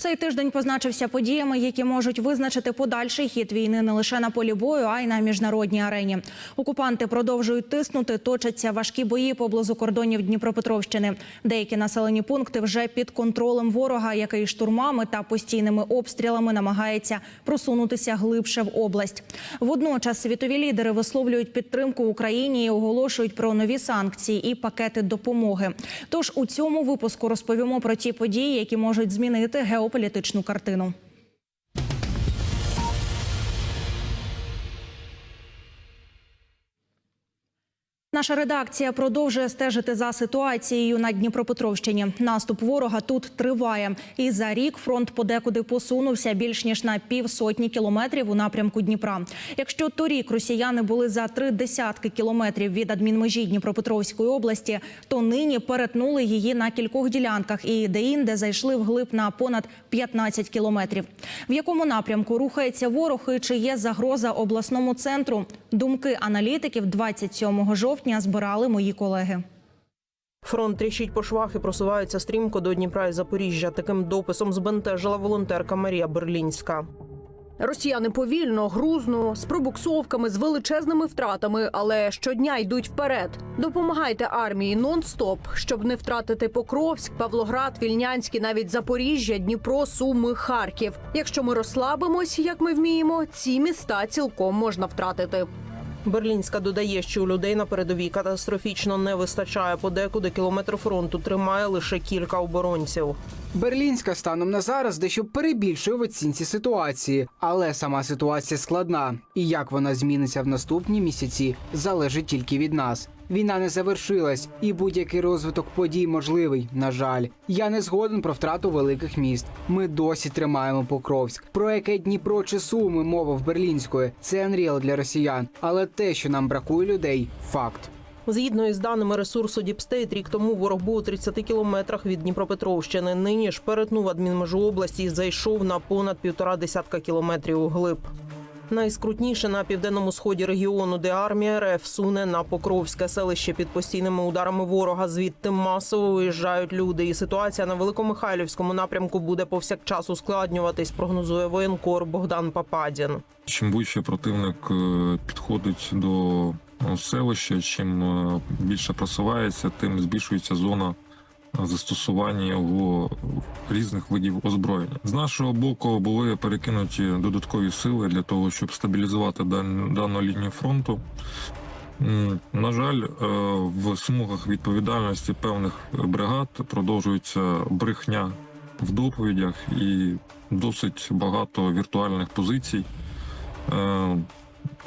Цей тиждень позначився подіями, які можуть визначити подальший хід війни не лише на полі бою, а й на міжнародній арені. Окупанти продовжують тиснути, точаться важкі бої поблизу кордонів Дніпропетровщини. Деякі населені пункти вже під контролем ворога, який штурмами та постійними обстрілами намагається просунутися глибше в область. Водночас світові лідери висловлюють підтримку Україні і оголошують про нові санкції і пакети допомоги. Тож у цьому випуску розповімо про ті події, які можуть змінити геополітичну картину. Наша редакція продовжує стежити за ситуацією на Дніпропетровщині. Наступ ворога тут триває, і за рік фронт подекуди посунувся більш ніж на півсотні кілометрів у напрямку Дніпра. Якщо торік росіяни були за три десятки кілометрів від адмінмежі Дніпропетровської області, то нині перетнули її на кількох ділянках і деінде зайшли вглиб на понад 15 кілометрів. В якому напрямку рухається ворог і чи є загроза обласному центру? Думки аналітиків 27 жовтня збирали мої колеги. Фронт тріщить по швах і просувається стрімко до Дніпра і Запоріжжя. Таким дописом збентежила волонтерка Марія Берлінська. Росіяни повільно, грузно, з пробуксовками, з величезними втратами, але щодня йдуть вперед. Допомагайте армії нон-стоп, щоб не втратити Покровськ, Павлоград, Вільнянський, навіть Запоріжжя, Дніпро, Суми, Харків. Якщо ми розслабимось, як ми вміємо, ці міста цілком можна втратити. Берлінська додає, що у людей на передовій катастрофічно не вистачає. Подекуди кілометр фронту тримає лише кілька оборонців. Берлінська станом на зараз дещо перебільшує в оцінці ситуації, але сама ситуація складна. І як вона зміниться в наступні місяці, залежить тільки від нас. Війна не завершилась, і будь-який розвиток подій можливий. На жаль, я не згоден про втрату великих міст. Ми досі тримаємо Покровськ. Про яке Дніпро чи Суми мова в Берлінської це Анріал для росіян. Але те, що нам бракує людей, факт. Згідно із даними ресурсу Діпстейт, рік тому ворог був у 30 кілометрах від Дніпропетровщини. Нині ж перетнув адмінмежу області і зайшов на понад півтора десятка кілометрів углиб. Найскрутніше на південному сході регіону, де армія РФ суне на Покровське селище під постійними ударами ворога. Звідти масово виїжджають люди. І ситуація на Великомихайлівському напрямку буде повсякчас ускладнюватись. Прогнозує воєнкор Богдан Пападін. Чим ближче противник е, підходить до е, селища, чим е, більше просувається, тим збільшується зона е, застосування його різних видів озброєння. З нашого боку були перекинуті додаткові сили для того, щоб стабілізувати дану лінію фронту. На жаль, е, в смугах відповідальності певних бригад продовжується брехня в доповідях і досить багато віртуальних позицій.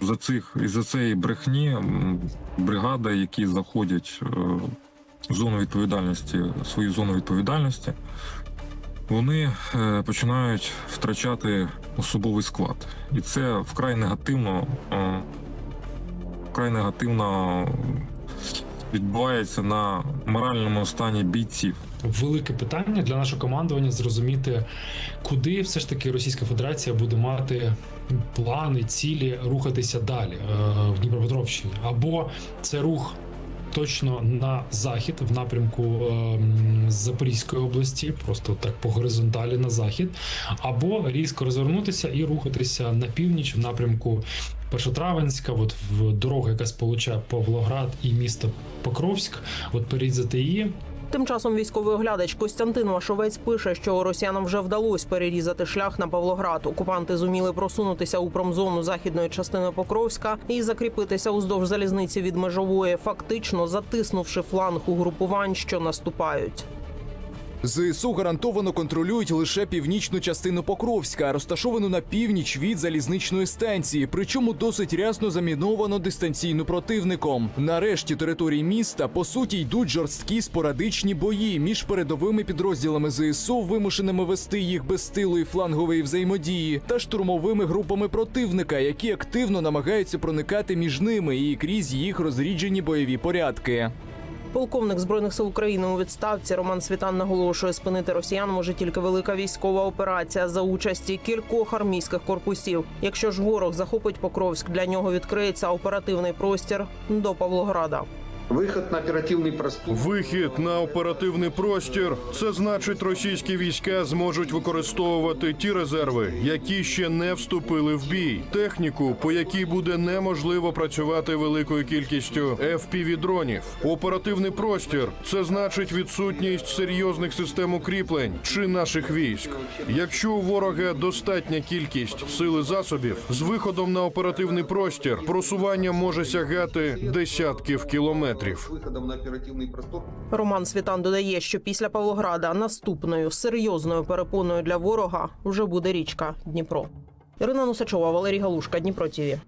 За цих і за цієї брехні бригади, які заходять е, в зону відповідальності, свою зону відповідальності, вони е, починають втрачати особовий склад. І це вкрай негативно, е, вкрай негативно відбувається на моральному стані бійців. Велике питання для нашого командування зрозуміти, куди все ж таки Російська Федерація буде мати плани, цілі рухатися далі е, в Дніпропетровщині, або це рух. Точно на захід в напрямку ем, Запорізької області, просто так по горизонталі на захід, або різко розвернутися і рухатися на північ в напрямку Першотравенська, от в дорогу, яка сполучає Павлоград і місто Покровськ, от перерізати її, Тим часом військовий оглядач Костянтин Вашовець пише, що росіянам вже вдалося перерізати шлях на Павлоград. Окупанти зуміли просунутися у промзону західної частини Покровська і закріпитися уздовж залізниці від межової, фактично затиснувши фланг угрупувань, що наступають. ЗСУ гарантовано контролюють лише північну частину Покровська, розташовану на північ від залізничної станції, причому досить рясно заміновано дистанційно противником. Нарешті території міста по суті йдуть жорсткі спорадичні бої між передовими підрозділами ЗСУ, вимушеними вести їх без стилу і флангової взаємодії, та штурмовими групами противника, які активно намагаються проникати між ними і крізь їх розріджені бойові порядки. Полковник збройних сил України у відставці Роман Світан наголошує, спинити росіян може тільки велика військова операція за участі кількох армійських корпусів. Якщо ж ворог захопить Покровськ, для нього відкриється оперативний простір до Павлограда. Выход на оперативный простор. Вихід на оперативний простір це значить, російські війська зможуть використовувати ті резерви, які ще не вступили в бій, техніку, по якій буде неможливо працювати великою кількістю fpv дронів. Оперативний простір це значить відсутність серйозних систем укріплень чи наших військ. Якщо у ворога достатня кількість сил і засобів, з виходом на оперативний простір просування може сягати десятків кілометрів. Простор. Роман Світан додає, що після Павлограда наступною серйозною перепоною для ворога вже буде річка Дніпро. Ірина Нусачова, Валерій Галушка, Дніпро ТІВІ.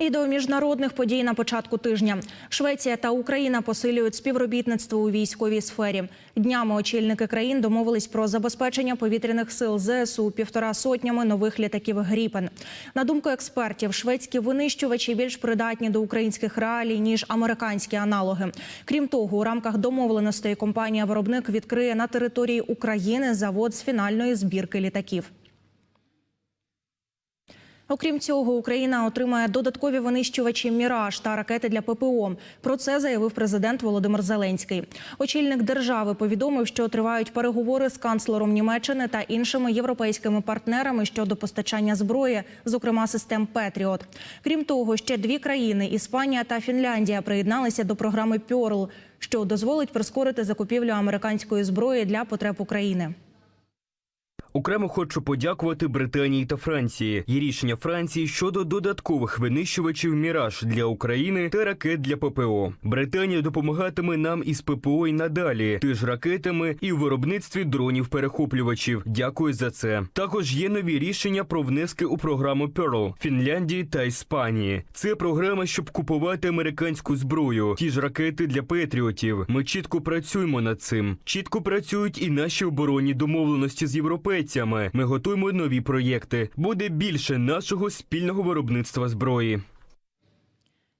І до міжнародних подій на початку тижня Швеція та Україна посилюють співробітництво у військовій сфері. Днями очільники країн домовились про забезпечення повітряних сил ЗСУ півтора сотнями нових літаків Гріпен. На думку експертів, шведські винищувачі більш придатні до українських реалій ніж американські аналоги. Крім того, у рамках домовленостей компанія-виробник відкриє на території України завод з фінальної збірки літаків. Окрім цього, Україна отримає додаткові винищувачі Міраж та ракети для ППО. Про це заявив президент Володимир Зеленський. Очільник держави повідомив, що тривають переговори з канцлером Німеччини та іншими європейськими партнерами щодо постачання зброї, зокрема систем Петріот. Крім того, ще дві країни Іспанія та Фінляндія приєдналися до програми Пьорл, що дозволить прискорити закупівлю американської зброї для потреб України. Окремо хочу подякувати Британії та Франції. Є рішення Франції щодо додаткових винищувачів Міраж для України та ракет для ППО. Британія допомагатиме нам із ППО й надалі, теж ракетами і в виробництві дронів-перехоплювачів. Дякую за це. Також є нові рішення про внески у програму Pearl Фінляндії та Іспанії. Це програма, щоб купувати американську зброю, ті ж ракети для патріотів. Ми чітко працюємо над цим. Чітко працюють і наші оборонні домовленості з європейцями. Ми готуємо нові проєкти. Буде більше нашого спільного виробництва зброї.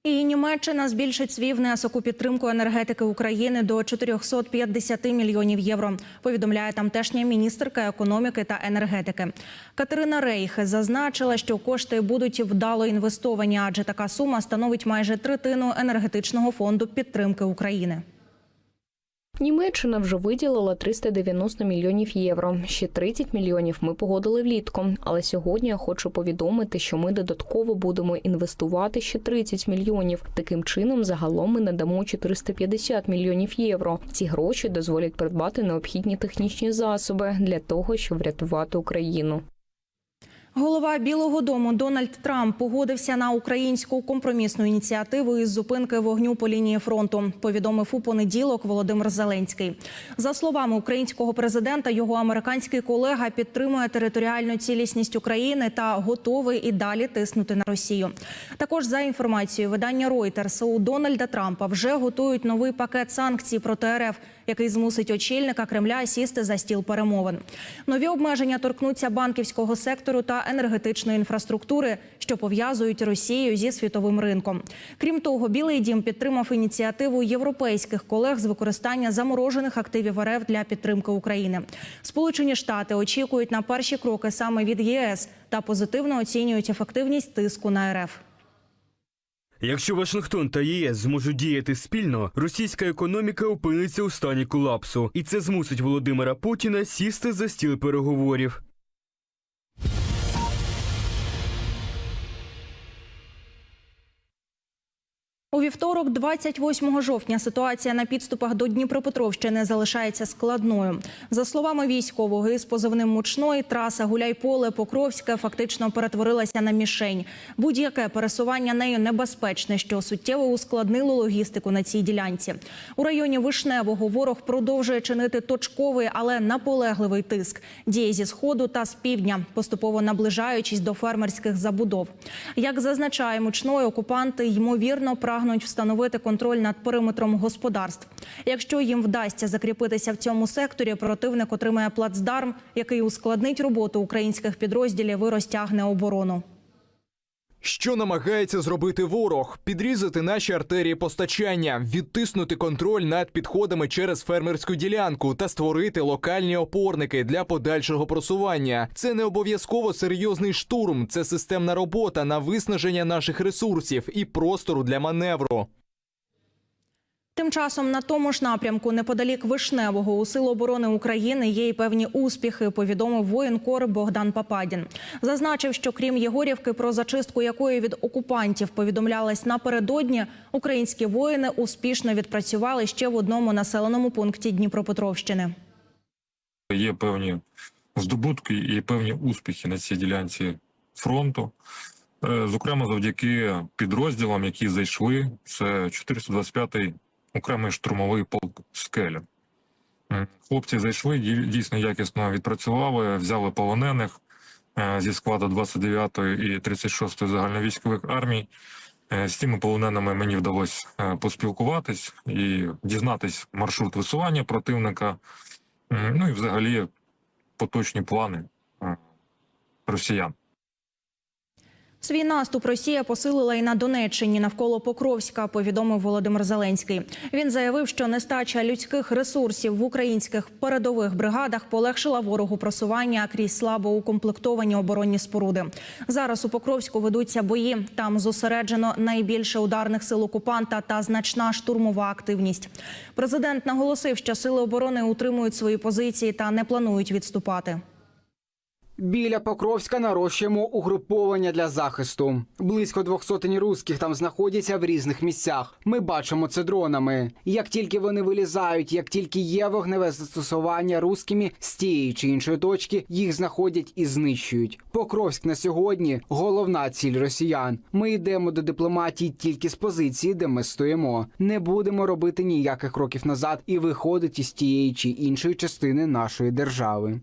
І Німеччина збільшить свій внесок у підтримку енергетики України до 450 мільйонів євро. Повідомляє тамтешня міністерка економіки та енергетики. Катерина Рейх зазначила, що кошти будуть вдало інвестовані, адже така сума становить майже третину енергетичного фонду підтримки України. Німеччина вже виділила 390 мільйонів євро. Ще 30 мільйонів ми погодили влітку. Але сьогодні я хочу повідомити, що ми додатково будемо інвестувати ще 30 мільйонів. Таким чином, загалом ми надамо 450 мільйонів євро. Ці гроші дозволять придбати необхідні технічні засоби для того, щоб врятувати Україну. Голова Білого Дому Дональд Трамп погодився на українську компромісну ініціативу із зупинки вогню по лінії фронту. Повідомив у понеділок Володимир Зеленський. За словами українського президента, його американський колега підтримує територіальну цілісність України та готовий і далі тиснути на Росію. Також за інформацією видання Reuters, у Дональда Трампа вже готують новий пакет санкцій проти РФ, який змусить очільника Кремля сісти за стіл перемовин. Нові обмеження торкнуться банківського сектору та енергетичної інфраструктури, що пов'язують Росію зі світовим ринком. Крім того, Білий Дім підтримав ініціативу європейських колег з використання заморожених активів РФ для підтримки України. Сполучені Штати очікують на перші кроки саме від ЄС та позитивно оцінюють ефективність тиску на РФ. Якщо Вашингтон та ЄС зможуть діяти спільно, російська економіка опиниться у стані колапсу, і це змусить Володимира Путіна сісти за стіл переговорів. У вівторок, 28 жовтня, ситуація на підступах до Дніпропетровщини залишається складною. За словами військового із позивним мучної, траса Гуляйполе Покровське фактично перетворилася на мішень. Будь-яке пересування нею небезпечне, що суттєво ускладнило логістику на цій ділянці. У районі Вишневого ворог продовжує чинити точковий, але наполегливий тиск. Діє зі сходу та з півдня, поступово наближаючись до фермерських забудов. Як зазначає мучної, окупанти ймовірно прагнуть встановити контроль над периметром господарств. Якщо їм вдасться закріпитися в цьому секторі, противник отримає плацдарм, який ускладнить роботу українських підрозділів і розтягне оборону. Що намагається зробити ворог? Підрізати наші артерії постачання, відтиснути контроль над підходами через фермерську ділянку та створити локальні опорники для подальшого просування. Це не обов'язково серйозний штурм, це системна робота на виснаження наших ресурсів і простору для маневру. Тим часом на тому ж напрямку, неподалік Вишневого, у Сил оборони України є й певні успіхи. Повідомив воєнкор Богдан Пападін. Зазначив, що крім Єгорівки, про зачистку якої від окупантів повідомлялось напередодні, українські воїни успішно відпрацювали ще в одному населеному пункті Дніпропетровщини. Є певні здобутки і певні успіхи на цій ділянці фронту. Е, Зокрема, завдяки підрозділам, які зайшли, це 425-й окремий штурмовий полк «Скеля». Хлопці зайшли, дійсно якісно відпрацювали, взяли полонених е, зі складу 29-ї і 36-ї загальновійськових армій. Е, З цими полоненими мені вдалося е, поспілкуватись і дізнатись маршрут висування противника, ну і взагалі поточні плани росіян. Свій наступ Росія посилила і на Донеччині навколо Покровська. Повідомив Володимир Зеленський. Він заявив, що нестача людських ресурсів в українських передових бригадах полегшила ворогу просування крізь слабо укомплектовані оборонні споруди. Зараз у Покровську ведуться бої. Там зосереджено найбільше ударних сил окупанта та значна штурмова активність. Президент наголосив, що сили оборони утримують свої позиції та не планують відступати. Біля Покровська нарощуємо угруповання для захисту. Близько двох сотень русських там знаходяться в різних місцях. Ми бачимо це дронами. Як тільки вони вилізають, як тільки є вогневе застосування русскими з тієї чи іншої точки, їх знаходять і знищують. Покровськ на сьогодні головна ціль росіян. Ми йдемо до дипломатії тільки з позиції, де ми стоїмо. Не будемо робити ніяких кроків назад і виходити з тієї чи іншої частини нашої держави.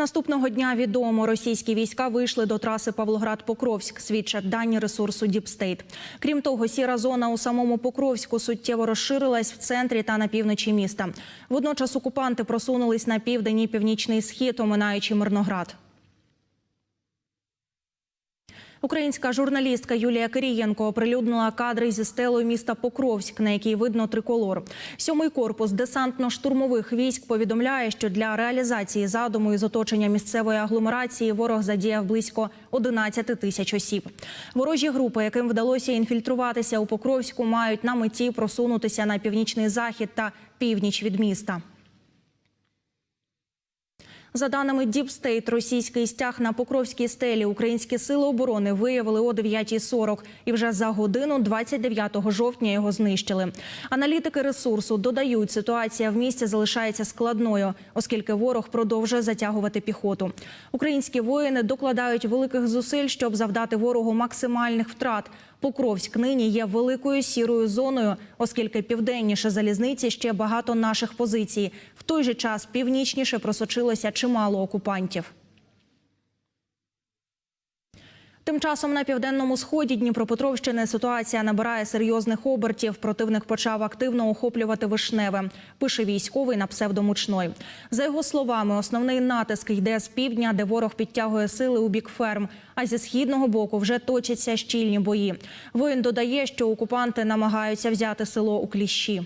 Наступного дня відомо, російські війська вийшли до траси Павлоград-Покровськ, свідчать дані ресурсу Діпстейт. Крім того, сіра зона у самому Покровську суттєво розширилась в центрі та на півночі міста. Водночас окупанти просунулись на південь і північний схід, оминаючи Мирноград. Українська журналістка Юлія Кирієнко оприлюднила кадри зі стелою міста Покровськ, на якій видно триколор. Сьомий корпус десантно-штурмових військ повідомляє, що для реалізації задуму із оточення місцевої агломерації ворог задіяв близько 11 тисяч осіб. Ворожі групи, яким вдалося інфільтруватися у Покровську, мають на меті просунутися на північний захід та північ від міста. За даними Діпстейт, російський стяг на Покровській стелі українські сили оборони виявили о 9.40 і вже за годину 29 жовтня його знищили. Аналітики ресурсу додають, ситуація в місті залишається складною, оскільки ворог продовжує затягувати піхоту. Українські воїни докладають великих зусиль, щоб завдати ворогу максимальних втрат. Покровськ нині є великою сірою зоною, оскільки південніше залізниці ще багато наших позицій. В той же час північніше просочилося чимало окупантів. Тим часом на південному сході Дніпропетровщини ситуація набирає серйозних обертів. Противник почав активно охоплювати вишневе. Пише військовий на псевдомучной. За його словами, основний натиск йде з півдня, де ворог підтягує сили у бік ферм. А зі східного боку вже точаться щільні бої. Воїн додає, що окупанти намагаються взяти село у кліщі.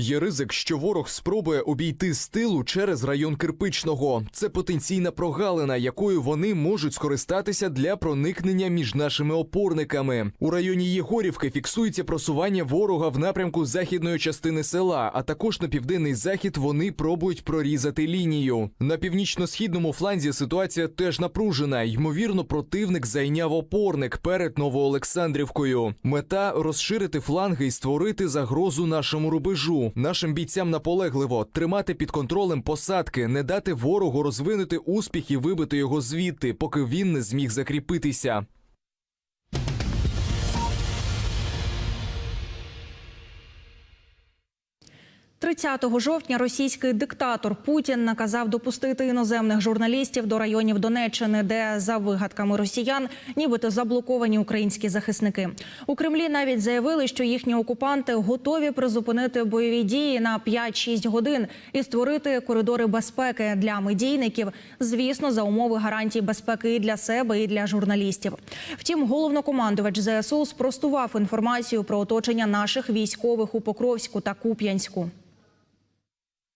Є ризик, що ворог спробує обійти з тилу через район Кирпичного. Це потенційна прогалина, якою вони можуть скористатися для проникнення між нашими опорниками. У районі Єгорівки фіксується просування ворога в напрямку західної частини села, а також на південний захід вони пробують прорізати лінію. На північно-східному фланзі ситуація теж напружена. Ймовірно, противник зайняв опорник перед Новоолександрівкою. Мета розширити фланги і створити загрозу нашому рубежу. Нашим бійцям наполегливо тримати під контролем посадки, не дати ворогу розвинути успіх і вибити його звідти, поки він не зміг закріпитися. 30 жовтня російський диктатор Путін наказав допустити іноземних журналістів до районів Донеччини, де за вигадками росіян нібито заблоковані українські захисники. У Кремлі навіть заявили, що їхні окупанти готові призупинити бойові дії на 5-6 годин і створити коридори безпеки для медійників. Звісно, за умови гарантій безпеки і для себе, і для журналістів. Втім, головнокомандувач ЗСУ спростував інформацію про оточення наших військових у Покровську та Куп'янську.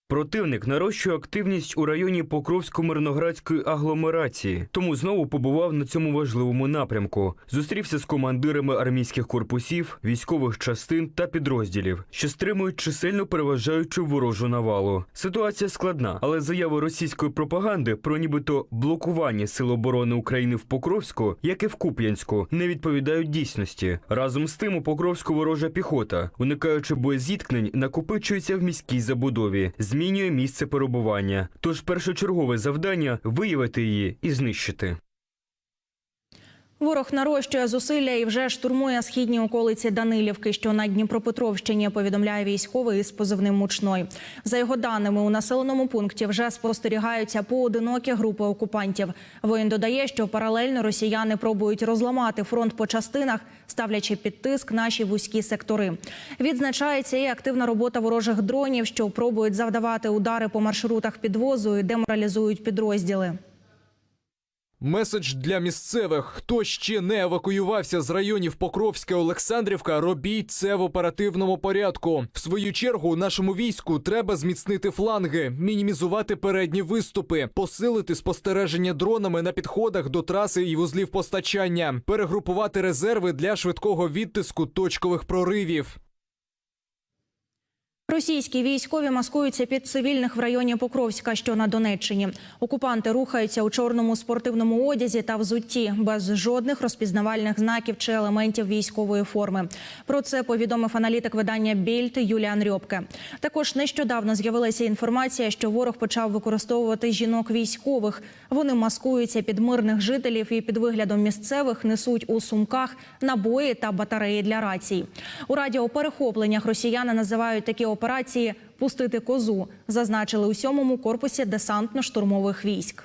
Противник нарощує активність у районі Покровсько-Мирноградської агломерації, тому знову побував на цьому важливому напрямку. Зустрівся з командирами армійських корпусів, військових частин та підрозділів, що стримують чисельно переважаючу ворожу навалу. Ситуація складна, але заяви російської пропаганди про нібито блокування Сил оборони України в Покровську, як і в Куп'янську, не відповідають дійсності. Разом з тим у Покровську ворожа піхота, уникаючи боєзіткнень, накопичується в міській забудові, змінює місце перебування. Тож першочергове завдання виявити її і знищити. Ворог нарощує зусилля і вже штурмує східні околиці Данилівки, що на Дніпропетровщині, повідомляє військовий із позивним Мучной. За його даними, у населеному пункті вже спостерігаються поодинокі групи окупантів. Воїн додає, що паралельно росіяни пробують розламати фронт по частинах, ставлячи під тиск наші вузькі сектори. Відзначається і активна робота ворожих дронів, що пробують завдавати удари по маршрутах підвозу і деморалізують підрозділи. Меседж для місцевих. Хто ще не евакуювався з районів Покровська Олександрівка, робіть це в оперативному порядку. В свою чергу нашому війську треба зміцнити фланги, мінімізувати передні виступи, посилити спостереження дронами на підходах до траси і вузлів постачання, перегрупувати резерви для швидкого відтиску точкових проривів. Російські військові маскуються під цивільних в районі Покровська, що на Донеччині. Окупанти рухаються у чорному спортивному одязі та взутті без жодних розпізнавальних знаків чи елементів військової форми. Про це повідомив аналітик видання Більд Юліан Рьобке. Також нещодавно з'явилася інформація, що ворог почав використовувати жінок військових. Вони маскуються під мирних жителів і під виглядом місцевих несуть у сумках набої та батареї для рацій. У радіоперехопленнях росіяни називають такі операції пустити козу. Зазначили у сьомому корпусі десантно-штурмових військ.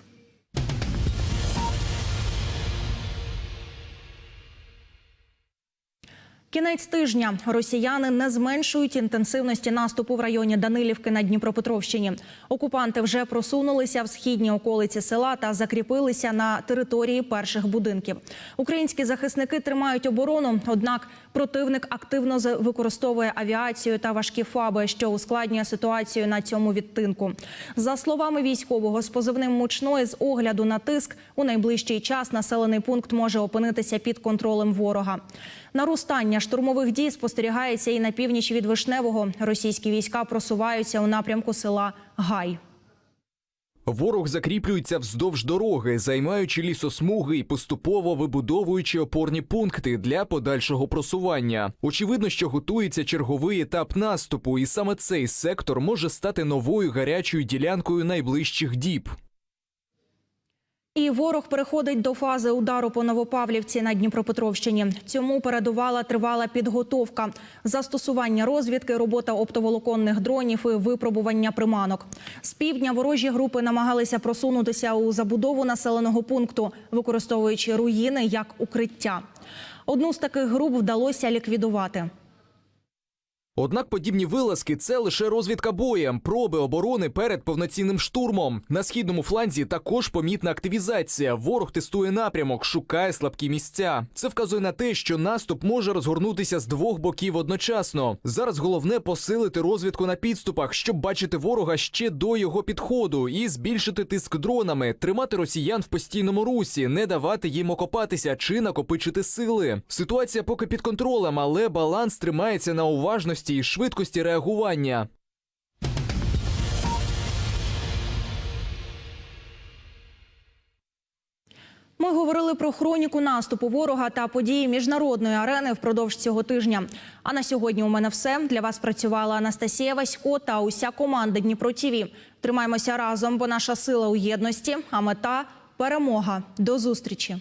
Кінець тижня росіяни не зменшують інтенсивності наступу в районі Данилівки на Дніпропетровщині. Окупанти вже просунулися в східні околиці села та закріпилися на території перших будинків. Українські захисники тримають оборону, однак противник активно використовує авіацію та важкі фаби, що ускладнює ситуацію на цьому відтинку. За словами військового з позивним мучної, з огляду на тиск у найближчий час населений пункт може опинитися під контролем ворога. Наростання штурмових дій спостерігається і на північ від Вишневого. Російські війська просуваються у напрямку села Гай. Ворог закріплюється вздовж дороги, займаючи лісосмуги і поступово вибудовуючи опорні пункти для подальшого просування. Очевидно, що готується черговий етап наступу, і саме цей сектор може стати новою гарячою ділянкою найближчих діб. І ворог переходить до фази удару по Новопавлівці на Дніпропетровщині. Цьому передувала тривала підготовка, застосування розвідки, робота оптоволоконних дронів і випробування приманок. З півдня ворожі групи намагалися просунутися у забудову населеного пункту, використовуючи руїни як укриття. Одну з таких груп вдалося ліквідувати. Однак подібні вилазки це лише розвідка боєм, проби оборони перед повноцінним штурмом. На східному фланзі також помітна активізація. Ворог тестує напрямок, шукає слабкі місця. Це вказує на те, що наступ може розгорнутися з двох боків одночасно. Зараз головне посилити розвідку на підступах, щоб бачити ворога ще до його підходу, і збільшити тиск дронами, тримати росіян в постійному русі, не давати їм окопатися чи накопичити сили. Ситуація поки під контролем, але баланс тримається на уважності і швидкості реагування. Ми говорили про хроніку наступу ворога та події міжнародної арени впродовж цього тижня. А на сьогодні у мене все для вас працювала Анастасія Васько та уся команда Дніпро ТІВІ. Тримаємося разом, бо наша сила у єдності, а мета перемога. До зустрічі.